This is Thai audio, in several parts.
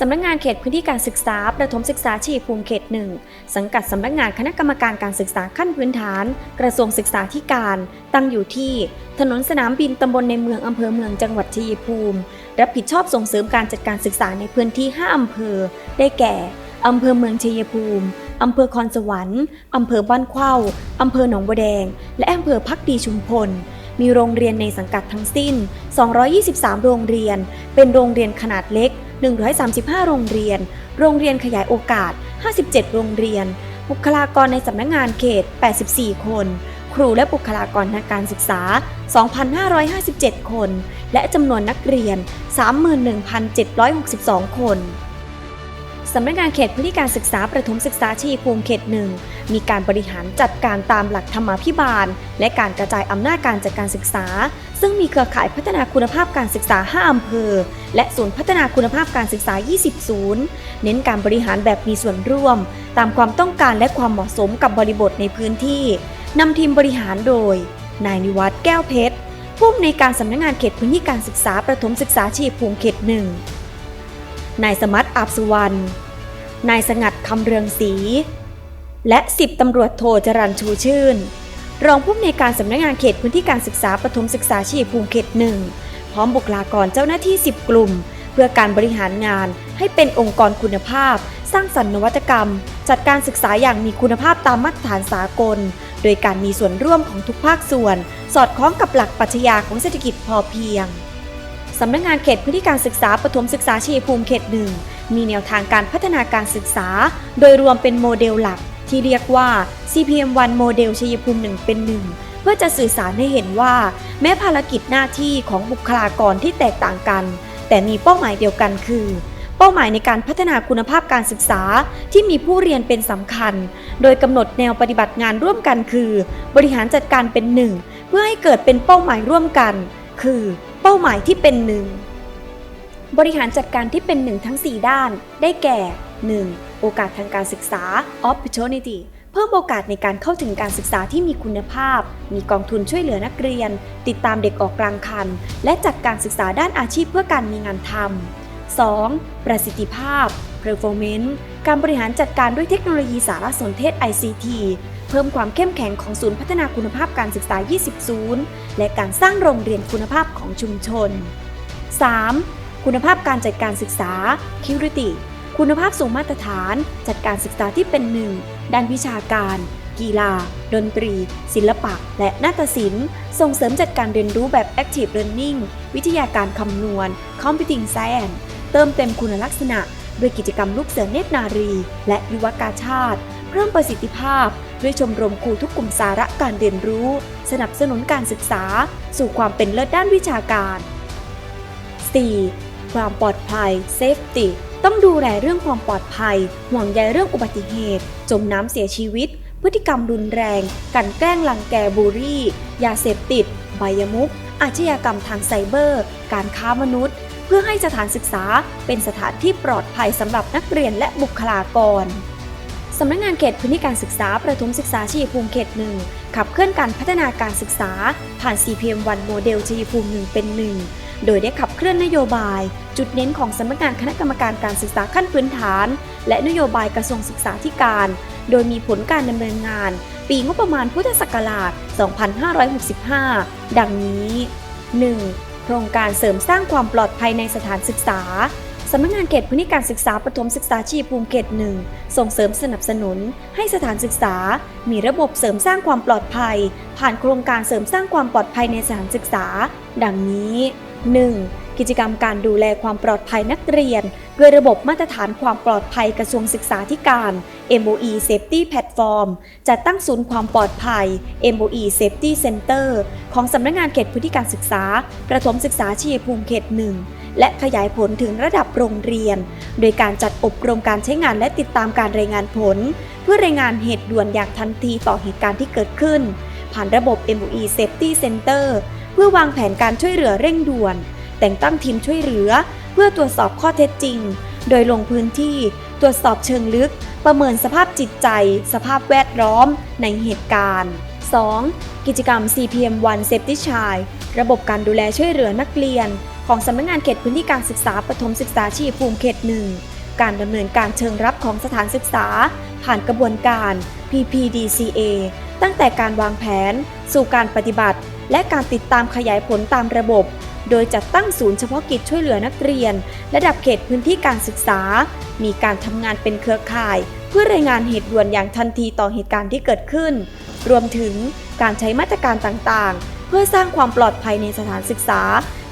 สำนักงานเขตพื้นที่การศึกษา ประถมศึกษาชีภูมิเขตหนึ่งสังกัดสำนักงานคณะกรรมการการศึกษาขั้นพื้นฐาน กระทรวงศึกษาธิการ ตั้งอยู่ที่ ถนนสนามบินตำบลในเมืองอำเภอเมืองจังหวัดชัยภูมิ รับผิดชอบส่งเสริมการจัดการศึกษาในพื้นที่ 5 อำเภอ ได้แก่อำเภอเมืองชัยภูมิอำเภอคอนสวรรค์อำเภอบ้านเข้าอำเภอหนองบัวแดง และอำเภอพักดีชุมพล มีโรงเรียนในสังกัดทั้งสิ้น 223 โรงเรียน เป็นโรงเรียนขนาดเล็ก 135 โรงเรียน โรงเรียนขยายโอกาส 57 โรงเรียน บุคลากรในสำนักงงานเขต 84 คน ครูและบุคลากรทางการศึกษา 2,557 คน และจำนวนนักเรียน 31,762 คนสำนักงานเขตพื้นที่การศึกษาประถมศึกษาชีภูมิเขตหนึ่งมีการบริหารจัดการตามหลักธรรมาภิบาล และการกระจายอำนาจการจัดการศึกษา ซึ่งมีเครือข่ายพัฒนาคุณภาพการศึกษา 5 อำเภอ และศูนย์พัฒนาคุณภาพการศึกษา 20 ศูนย์ เน้นการบริหารแบบมีส่วนร่วม ตามความต้องการและความเหมาะสมกับบริบทในพื้นที่ นำทีมบริหารโดย นายนิวัฒน์แก้วเพชร ผู้อำนวยการสำนักงานเขตพื้นที่การศึกษาประถมศึกษาชีพภูมิเขตหนึ่ง นายสมัติอาบสุวรรณ นายสงัดคำเรืองศรี และสิบตำรวจโทจรันชูชื่น รองผู้อำนวยการสำนักงานเขตพื้นที่การศึกษาประถมศึกษาชีภูมิเขตหนึ่งพร้อมบุคลากรเจ้าหน้าที่ 10 กลุ่ม เพื่อการบริหารงาน ให้เป็นองค์กรคุณภาพ สร้างสรรค์นวัตกรรม จัดการศึกษาอย่างมีคุณภาพตามมาตรฐานสากล โดยการมีส่วนร่วมของทุกภาคส่วน สอดคล้องกับหลักปรัชญาของเศรษฐกิจพอเพียงสำนักงานเขตพื้นที่การศึกษาประถมศึกษาชัยภูมิเขตหนึ่งมีแนวทางการพัฒนาการศึกษา โดยรวมเป็นโมเดลหลัก ที่เรียกว่า CPM1 โมเดลชัยภูมิ1เป็นหนึ่งเพื่อจะสื่อสารให้เห็นว่า แม้ภารกิจหน้าที่ของบุคลากรที่แตกต่างกัน แต่มีเป้าหมายเดียวกันคือ เป้าหมายในการพัฒนาคุณภาพการศึกษาที่มีผู้เรียนเป็นสำคัญ โดยกำหนดแนวปฏิบัติงานร่วมกันคือ บริหารจัดการเป็นหนึ่งเพื่อให้เกิดเป็นเป้าหมายร่วมกัน คือเป้าหมายที่เป็นหนึ่งบริหารจัดการที่เป็นหนึ่งทั้ง 4 ด้าน ได้แก่ 1. โอกาสทางการศึกษา opportunity เพิ่มโอกาสในการเข้าถึงการศึกษาที่มีคุณภาพ มีกองทุนช่วยเหลือนักเรียน ติดตามเด็กออกกลางคัน และจัดการศึกษาด้านอาชีพเพื่อการมีงานทำ 2. ประสิทธิภาพ performance การบริหารจัดการด้วยเทคโนโลยีสารสนเทศ ICT เพิ่มความเข้มแข็งของศูนย์พัฒนาคุณภาพการศึกษา 20 ศูนย์ และการสร้างโรงเรียนคุณภาพของชุมชน 3. คุณภาพการจัดการศึกษา Quality คุณภาพสูงมาตรฐาน จัดการศึกษาที่เป็นหนึ่ง ด้านวิชาการ กีฬา ดนตรี ศิลปะ และนาฏศิลป์ ส่งเสริมจัดการเรียนรู้แบบ Active Learning วิทยาการคำนวณ Computing Science เติมเต็มคุณลักษณะ ด้วยกิจกรรมลูกเสือเนตรนารี และยุวกาชาติ เพิ่มประสิทธิภาพ ด้วยชมรมครูทุกกลุ่มสาระการเรียนรู้ สนับสนุนการศึกษา สู่ความเป็นเลิศด้านวิชาการ 4. ความปลอดภัย safety ต้องดูแลเรื่องความปลอดภัย ห่วงใยเรื่องอุบัติเหตุ จมน้ำเสียชีวิต พฤติกรรมรุนแรง กันแกล้งลังแกบูลลี่ ยาเสพติดใบยมุก อาชญากรรมทางไซเบอร์ การค้ามนุษย์ เพื่อให้สถานศึกษาเป็นสถานที่ปลอดภัยสำหรับนักเรียนและบุคลากรสำนักงานเขตพื้นที่การศึกษา ประถมศึกษาชัยภูมิเขตหนึ่งขับเคลื่อนการพัฒนาการศึกษา ผ่าน CPM1 โมเดลชัยภูมิหนึ่งเป็นหนึ่งโดยได้ขับเคลื่อนนโยบาย จุดเน้นของสำนักงานคณะกรรมการการศึกษาขั้นพื้นฐาน และนโยบายกระทรวงศึกษาธิการ โดยมีผลการดำเนินงาน ปีงบประมาณพุทธศักราช 2565 ดังนี้ 1. โครงการเสริมสร้างความปลอดภัยในสถานศึกษาสำนักงานเขตพื้นที่การศึกษาประถมศึกษาชีภูมิเขตหนึ่งส่งเสริมสนับสนุน ให้สถานศึกษา มีระบบเสริมสร้างความปลอดภัย ผ่านโครงการเสริมสร้างความปลอดภัยในสถานศึกษา ดังนี้ 1. กิจกรรมการดูแลความปลอดภัยนักเรียน ด้วยระบบมาตรฐานความปลอดภัยกระทรวงศึกษาธิการ MOE Safety Platform จัดตั้งศูนย์ความปลอดภัย MOE Safety Center ของสำนักงานเขตพื้นที่การศึกษา ประถมศึกษาชียภูมิเขตหนึ่งและขยายผลถึงระดับโรงเรียน โดยการจัดอบรมการใช้งานและติดตามการรายงานผล เพื่อรายงานเหตุด่วนอย่างทันทีต่อเหตุการณ์ที่เกิดขึ้น ผ่านระบบ MOE Safety Center เพื่อวางแผนการช่วยเหลือเร่งด่วน แต่งตั้งทีมช่วยเหลือ เพื่อตรวจสอบข้อเท็จจริง โดยลงพื้นที่ตรวจสอบเชิงลึก ประเมินสภาพจิตใจ สภาพแวดล้อมในเหตุการณ์ 2. กิจกรรม CPM1 Safety Child ระบบการดูแลช่วยเหลือนักเรียน ของสำนักงานเขตพื้นที่การศึกษาประถมศึกษาชีภูมิเขตหนึ่งการดำเนินการเชิงรับของสถานศึกษา ผ่านกระบวนการ PPDCA ตั้งแต่การวางแผน สู่การปฏิบัติ และการติดตามขยายผลตามระบบ โดยจัดตั้งศูนย์เฉพาะกิจช่วยเหลือนักเรียน ระดับเขตพื้นที่การศึกษา มีการทำงานเป็นเครือข่าย เพื่อรายงานเหตุด่วนอย่างทันทีต่อเหตุการณ์ที่เกิดขึ้น รวมถึงการใช้มาตรการต่างๆ เพื่อสร้างความปลอดภัยในสถานศึกษา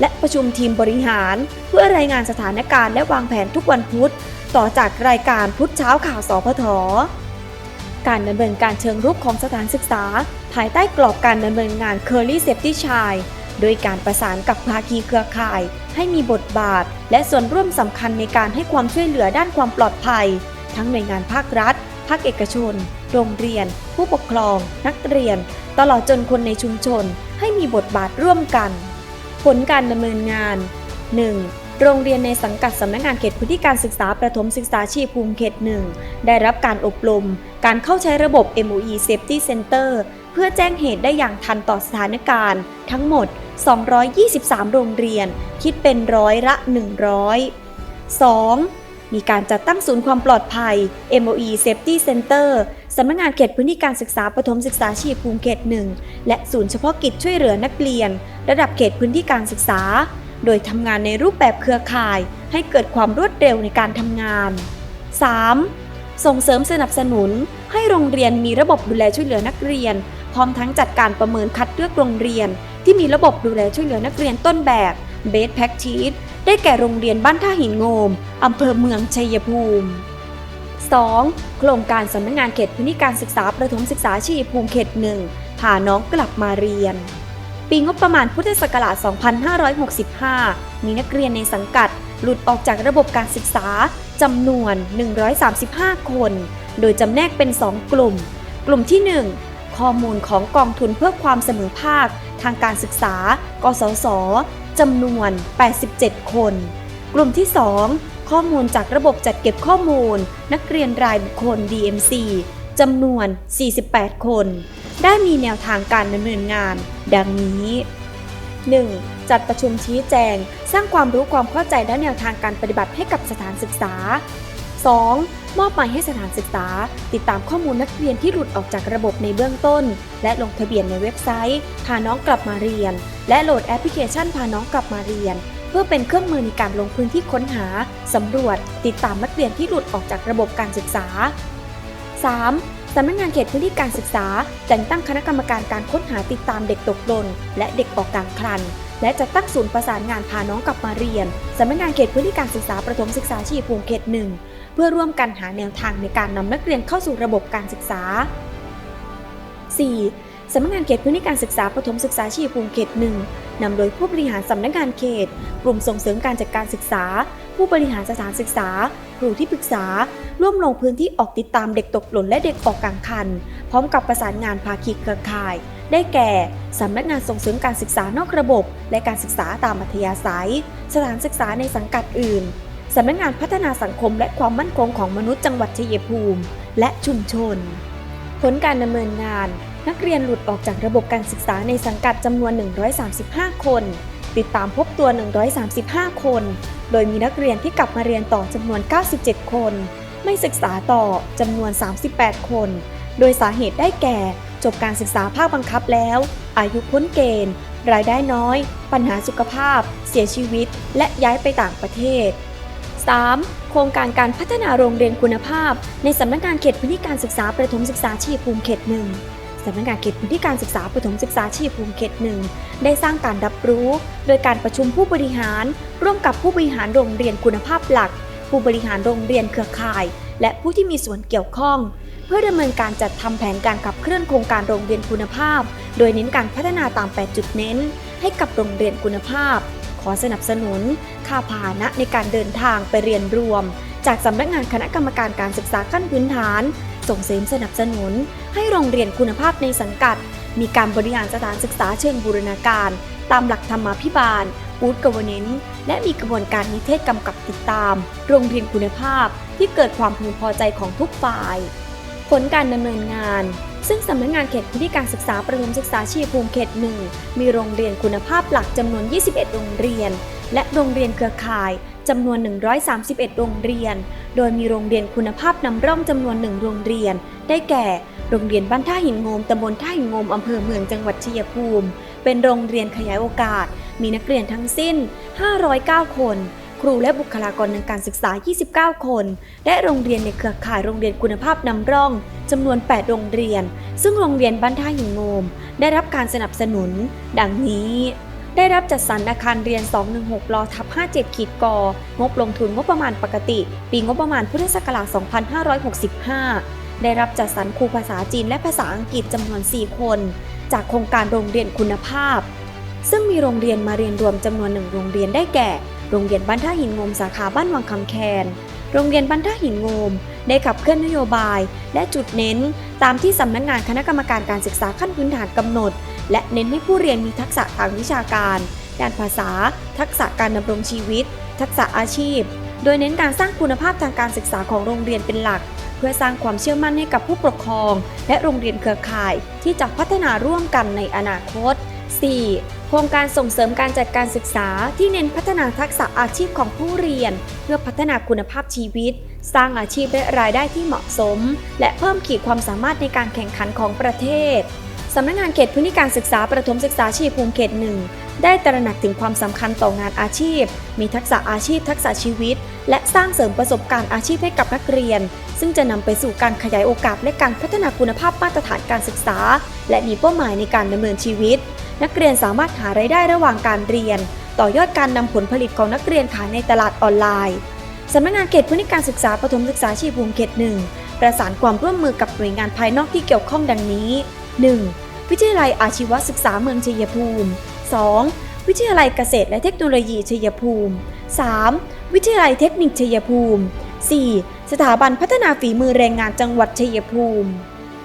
และประชุมทีมบริหาร เพื่อรายงานสถานการณ์และวางแผนทุกวันพุธ ต่อจากรายการพุธเช้าข่าวสพทการดำเนินการเชิงรุกของสถานศึกษา ภายใต้กรอบการดำเนินงาน Curly Safety Child ดยการประสานกับภาคีเครือข่าย ให้มีบทบาท และส่วนร่วมสำคัญในการให้ความช่วยเหลือด้านความปลอดภัย ทั้งหน่วยงานภาครัฐ ภาคเอกชน โรงเรียน ผู้ปกครอง นักเรียน ตลอดจนคนในชุมชน ให้มีบทบาทร่วมกัน ผลการดำเนินงาน 1. โรงเรียนในสังกัดสำนักงานเขตพื้นที่การศึกษาประถมศึกษาชีภูมิเขตหนึ่งได้รับการอบรม การเข้าใช้ระบบ MOE Safety Center เพื่อแจ้งเหตุได้อย่างทันต่อสถานการณ์ ทั้งหมด 223 โรงเรียน คิดเป็นร้อยละ 100 2. มีการจัดตั้งศูนย์ความปลอดภัย MOE Safety Center สำนักงานเขตพื้นที่การศึกษาประถมศึกษาชีพภูมิเขตหนึ่งและศูนย์เฉพาะกิจช่วยเหลือนักเรียน ระดับเขตพื้นที่การศึกษา โดยทำงานในรูปแบบเครือข่าย ให้เกิดความรวดเร็วในการทำงาน 3. ส่งเสริมสนับสนุน ให้โรงเรียนมีระบบดูแลช่วยเหลือนักเรียน พร้อมทั้งจัดการประเมินคัดเลือกโรงเรียน ที่มีระบบดูแลช่วยเหลือนักเรียนต้นแบบ Best Practice ได้แก่โรงเรียนบ้านท่าหินโงม อำเภอเมืองชัยภูมิ 2. โครงการสำนักงานเขตพื้นที่การศึกษาประถมศึกษาชีภูมิเขตหนึ่งพาน้องกลับมาเรียน ปีงบประมาณพุทธศักราช 2565 มีนักเรียนในสังกัด หลุดออกจากระบบการศึกษาจำนวน 135 คน โดยจำแนกเป็น 2 กลุ่ม กลุ่มที่ 1 ข้อมูลของกองทุนเพื่อความเสมอภาค ทางการศึกษา กสศจำนวน 87 คน กลุ่มที่ 2 ข้อมูลจากระบบจัดเก็บข้อมูล นักเรียนรายบุคคล DMC จำนวน 48 คน ได้มีแนวทางการดำเนินงาน ดังนี้ 1. จัดประชุมชี้แจง สร้างความรู้ความเข้าใจและแนวทางการปฏิบัติให้กับสถานศึกษา 2. มอบหมายให้สถานศึกษา ติดตามข้อมูลนักเรียนที่หลุดออกจากระบบในเบื้องต้น และลงทะเบียนในเว็บไซต์ พาน้องกลับมาเรียน และโหลดแอปพลิเคชันพาน้องกลับมาเรียน เพื่อเป็นเครื่องมือในการลงพื้นที่ค้นหาสำรวจ ติดตามนักเรียนที่หลุดออกจากระบบการศึกษา 3. สำนักงานเขตพื้นที่การศึกษาแต่งตั้งคณะกรรมการการค้นหาติดตามเด็กตกหล่นและเด็กออกกลางคัน และจะตั้งศูนย์ประสานงานพาน้องกลับมาเรียน สำนักงานเขตพื้นที่การศึกษาประถมศึกษาชีภูมิเขตหนึ่ง เพื่อร่วมกันหาแนวทางในการนำนักเรียนเข้าสู่ระบบการศึกษา 4. สำนักงานเขตพื้นที่การศึกษาประถมศึกษาชีภูมิเขตหนึ่งนำโดยผู้บริหารสำนักงานเขต กลุ่มส่งเสริมการจัดการศึกษา ผู้บริหารสถานศึกษา ครูที่ปรึกษา ร่วมลงพื้นที่ออกติดตามเด็กตกหล่นและเด็กออกกลางคัน พร้อมกับประสานงานภาคีเครือข่าย ได้แก่ สำนักงานส่งเสริมการศึกษานอกระบบ และการศึกษาตามอัธยาศัย สถานศึกษาในสังกัดอื่น สำนักงานพัฒนาสังคมและความมั่นคงของมนุษย์จังหวัดชัยภูมิ และชุมชน ผลการดำเนินงาน นักเรียนหลุดออกจากระบบการศึกษาในสังกัดจำนวน 135 คน ติดตามพบตัว 135 คน โดยมีนักเรียนที่กลับมาเรียนต่อจำนวน 97 คน ไม่ศึกษาต่อจำนวน 38 คน โดยสาเหตุได้แก่ จบการศึกษาภาคบังคับแล้ว อายุพ้นเกณฑ์ รายได้น้อย ปัญหาสุขภาพ เสียชีวิต และย้ายไปต่างประเทศ 3. โครงการการพัฒนาโรงเรียนคุณภาพ ในสำนักงานเขตพื้นที่การศึกษาประถมศึกษาชีพภูมิเขตหนึ่งสำนักงานเขตพื้นที่การศึกษาประถมศึกษาชีพภูมิเขตหนึ่งได้สร้างการรับรู้ โดยการประชุมผู้บริหาร ร่วมกับผู้บริหารโรงเรียนคุณภาพหลัก ผู้บริหารโรงเรียนเครือข่าย และผู้ที่มีส่วนเกี่ยวข้อง เพื่อดำเนินการจัดทำแผนการขับเคลื่อนโครงการโรงเรียนคุณภาพ โดยเน้นการพัฒนาตาม8จุดเน้น ให้กับโรงเรียนคุณภาพ อสนับสนุน ค่าพาหนะในการเดินทางไปเรียนรวม จากสำนักงานคณะกรรมการการศึกษาขั้นพื้นฐาน ส่งเสริมสนับสนุน ให้โรงเรียนคุณภาพในสังกัด มีการบริหารสถานศึกษาเชิงบูรณาการ ตามหลักธรรมาภิบาล Good Governance และมีกระบวนการนิเทศกำกับติดตาม โรงเรียนคุณภาพที่เกิดความพึงพอใจของทุกฝ่าย ผลการดำเนินงาน ซึ่งสำนักงานเขตพื้นที่การศึกษาประถมศึกษาชีภูมิเขตหนึ่งมีโรงเรียนคุณภาพหลักจำนวน 21 โรงเรียน และโรงเรียนเครือข่ายจำนวน 131 โรงเรียน โดยมีโรงเรียนคุณภาพนำร่องจำนวนหนึ่งโรงเรียน ได้แก่ โรงเรียนบ้านท่าหินโงมตำบลท่าหินโงมอำเภอเมืองจังหวัดชัยภูมิ เป็นโรงเรียนขยายโอกาส มีนักเรียนทั้งสิ้น 509 คน รูและบุคลากรทางการศึกษา 29 คน และโรงเรียนในเครือข่ายโรงเรียนคุณภาพนำร่องจำนวน 8 โรงเรียน ซึ่งโรงเรียนบ้านท่าหินโงม ได้รับการสนับสนุน ดังนี้ ได้รับจัดสรรอาคารเรียน 216ลทับ 57 ขีดกงบลงทุนงบประมาณปกติ ปีงบประมาณพุทธศักราช 2565ได้รับจัดสรรครูภาษาจีนและภาษาอังกฤษจำนวน 4 คน จากโครงการโรงเรียนคุณภาพ ซึ่งมีโรงเรียนมาเรียนรวมจำนวนหนึ่งโรงเรียนได้แก่ โรงเรียนบ้านท่าหินงมสาขาบ้านวังคำแคน โรงเรียนบ้านท่าหินงมได้ขับเคลื่อนนโยบาย และจุดเน้น ตามที่สำนักงานคณะกรรมการการศึกษาขั้นพื้นฐานกำหนด และเน้นให้ผู้เรียนมีทักษะทางวิชาการ ด้านภาษา ทักษะการดำรงชีวิต ทักษะอาชีพ โดยเน้นการสร้างคุณภาพทางการศึกษาของโรงเรียนเป็นหลัก เพื่อสร้างความเชื่อมั่นให้กับผู้ปกครอง และโรงเรียนเครือข่ายที่จะพัฒนาร่วมกันในอนาคต 4. โครงการส่งเสริมการจัดการศึกษาที่เน้นพัฒนาทักษะอาชีพของผู้เรียน เพื่อพัฒนาคุณภาพชีวิต สร้างอาชีพและรายได้ที่เหมาะสม และเพิ่มขีดความสามารถในการแข่งขันของประเทศสำนักงานเขตพื้นที่การศึกษาประถมศึกษาชีภูมิเขตหนึ่งได้ตระหนักถึงความสำคัญต่องานอาชีพ มีทักษะอาชีพ ทักษะชีวิต และสร้างเสริมประสบการณ์อาชีพให้กับนักเรียน ซึ่งจะนำไปสู่การขยายโอกาสและการพัฒนาคุณภาพมาตรฐานการศึกษา และมีเป้าหมายในการดำเนินชีวิต นักเรียนสามารถหารายได้ระหว่างการเรียน ต่อยอดการนำผลผลิตของนักเรียนขายในตลาดออนไลน์สำนักงานเขตพื้นที่การศึกษาประถมศึกษาชีภูมิเขตหนึ่งประสานความร่วมมือกับหน่วยงานภายนอกที่เกี่ยวข้องดังนี้ 1. วิทยาลัยอาชีวศึกษาเมืองชัยภูมิ 2. วิทยาลัยเกษตรและเทคโนโลยีชัยภูมิ 3. วิทยาลัยเทคนิคชัยภูมิ 4. สถาบันพัฒนาฝีมือแรงงานจังหวัดชัยภูมิ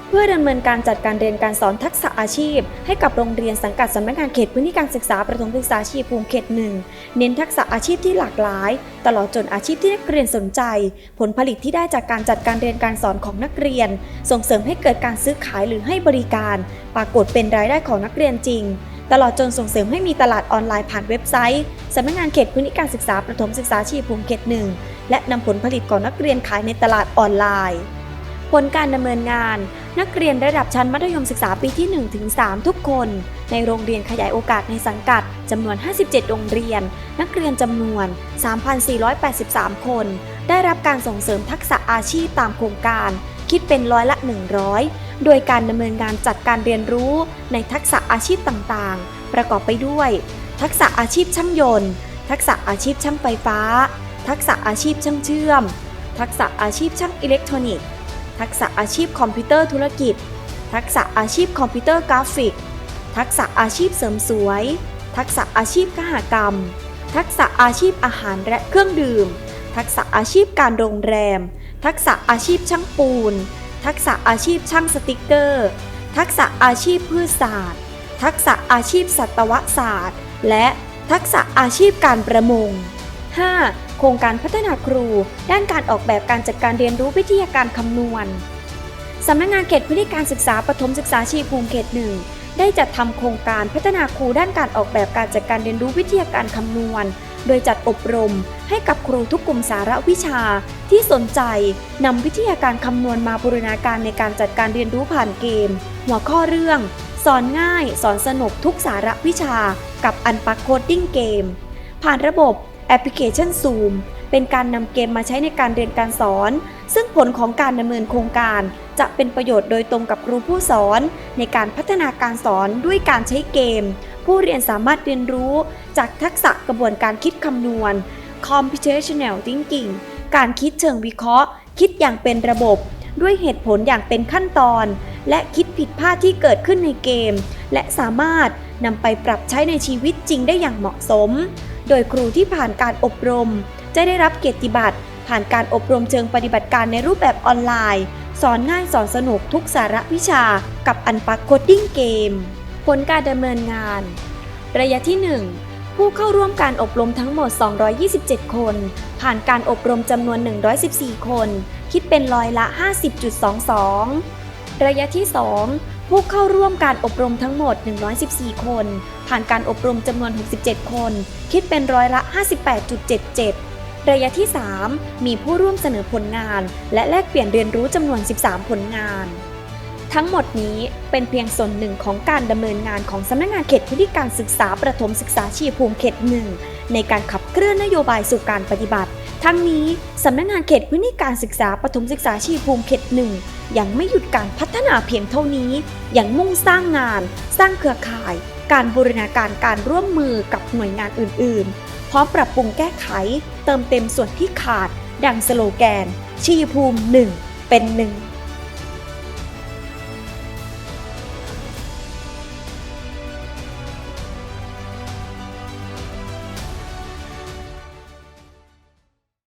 เพื่อดำเนินการจัดการเรียนการสอนทักษะอาชีพ ให้กับโรงเรียนสังกัดสำนักงานเขตพื้นที่การศึกษาประถมศึกษาชีภูมิเขตหนึ่งเน้นทักษะอาชีพที่หลากหลาย ตลอดจนอาชีพที่นักเรียนสนใจ ผลผลิตที่ได้จากการจัดการเรียนการสอนของนักเรียน ส่งเสริมให้เกิดการซื้อขายหรือให้บริการ ปรากฏเป็นรายได้ของนักเรียนจริง ตลอดจนส่งเสริมให้มีตลาดออนไลน์ผ่านเว็บไซต์สำนักงานเขตพื้นที่การศึกษาประถมศึกษาชีภูมิเขตหนึ่งและนำผลผลิตของนักเรียนขายในตลาดออนไลน์ ผลการดำเนินงาน นักเรียนระดับชั้นมัธยมศึกษาปีที่1ถึง3ทุกคน ในโรงเรียนขยายโอกาสในสังกัดจำนวน 57 โรงเรียน นักเรียนจำนวน 3,483 คน ได้รับการส่งเสริมทักษะอาชีพตามโครงการ คิดเป็นร้อยละ 100 โดยการดำเนินงานจัดการเรียนรู้ในทักษะอาชีพต่างๆ ประกอบไปด้วย ทักษะอาชีพช่างยนต์ ทักษะอาชีพช่างไฟฟ้า ทักษะอาชีพช่างเชื่อม ทักษะอาชีพช่างอิเล็กทรอนิกส์ ทักษะอาชีพคอมพิวเตอร์ธุรกิจ ทักษะอาชีพคอมพิวเตอร์กราฟิก ทักษะอาชีพเสริมสวย ทักษะอาชีพกหกรรม ทักษะอาชีพอาหารและเครื่องดื่ม ทักษะอาชีพการโรงแรม ทักษะอาชีพช่างปูน ทักษะอาชีพช่างสติกเกอร์ ทักษะอาชีพพืชศาสตร์ ทักษะอาชีพสัตวศาสตร์ และทักษะอาชีพการประมง 5. โครงการพัฒนาครู ด้านการออกแบบการจัดการเรียนรู้วิทยาการคำนวณสำนักงานเขตพื้นที่การศึกษาปฐมศึกษาชีภูมิเขตหนึ่งได้จัดทำโครงการพัฒนาครูด้านการออกแบบการจัดการเรียนรู้วิทยาการคำนวณ โดยจัดอบรมให้กับครูทุกกลุ่มสาระวิชาที่สนใจนำวิทยาการคำนวณมาบูรณาการในการจัดการเรียนรู้ผ่านเกม หัวข้อเรื่อง สอนง่าย สอนสนุกทุกสาระวิชา กับอันปักโคดดิ้งเกม ผ่านระบบแอปพลิเคชัน Zoom เป็นการนำเกมมาใช้ในการเรียนการสอน ซึ่งผลของการดำเนินโครงการ จะเป็นประโยชน์โดยตรงกับครูผู้สอน ในการพัฒนาการสอนด้วยการใช้เกม ผู้เรียนสามารถเรียนรู้จากทักษะกระบวนการคิดคำนวณ computational thinking การคิดเชิงวิเคราะห์ คิดอย่างเป็นระบบ ด้วยเหตุผลอย่างเป็นขั้นตอน และคิดผิดพลาดที่เกิดขึ้นในเกม และสามารถนำไปปรับใช้ในชีวิตจริงได้อย่างเหมาะสม โดยครูที่ผ่านการอบรม จะได้รับเกียรติบัตรผ่านการอบรมเชิงปฏิบัติการในรูปแบบออนไลน์ สอนง่ายสอนสนุกทุกสาระวิชากับอันปักโคดดิ้งเกม ผลการดำเนินงาน ระยะที่ 1 ผู้เข้าร่วมการอบรมทั้งหมด 227 คน ผ่านการอบรมจำนวน 114 คน คิดเป็นร้อยละ 50.22 ระยะที่ 2 ผู้เข้าร่วมการอบรมทั้งหมด 114 คน ผ่านการอบรมจำนวน 67 คน คิดเป็นร้อยละ 58.77 ระยะที่ 3 มีผู้ร่วมเสนอผลงาน และแลกเปลี่ยนเรียนรู้จำนวน 13 ผลงาน ทั้งหมดนี้เป็นเพียงส่วนหนึ่งของการดำเนินงานของสำนักงานเขตพื้นที่การศึกษาประถมศึกษาชีภูมิเขตหนึ่งในการขับเคลื่อนนโยบายสู่การปฏิบัติ ทั้งนี้สำนักงานเขตพื้นที่การศึกษาประถมศึกษาชีภูมิเขตหนึ่งยังไม่หยุดการพัฒนาเพียงเท่านี้ยังมุ่งสร้างงาน สร้างเครือข่าย การบูรณาการการร่วมมือกับหน่วยงานอื่น ๆ พร้อมปรับปรุงแก้ไข เติมเต็มส่วนที่ขาด ดังสโลแกน ชีภูมิหนึ่งเป็นหนึ่ง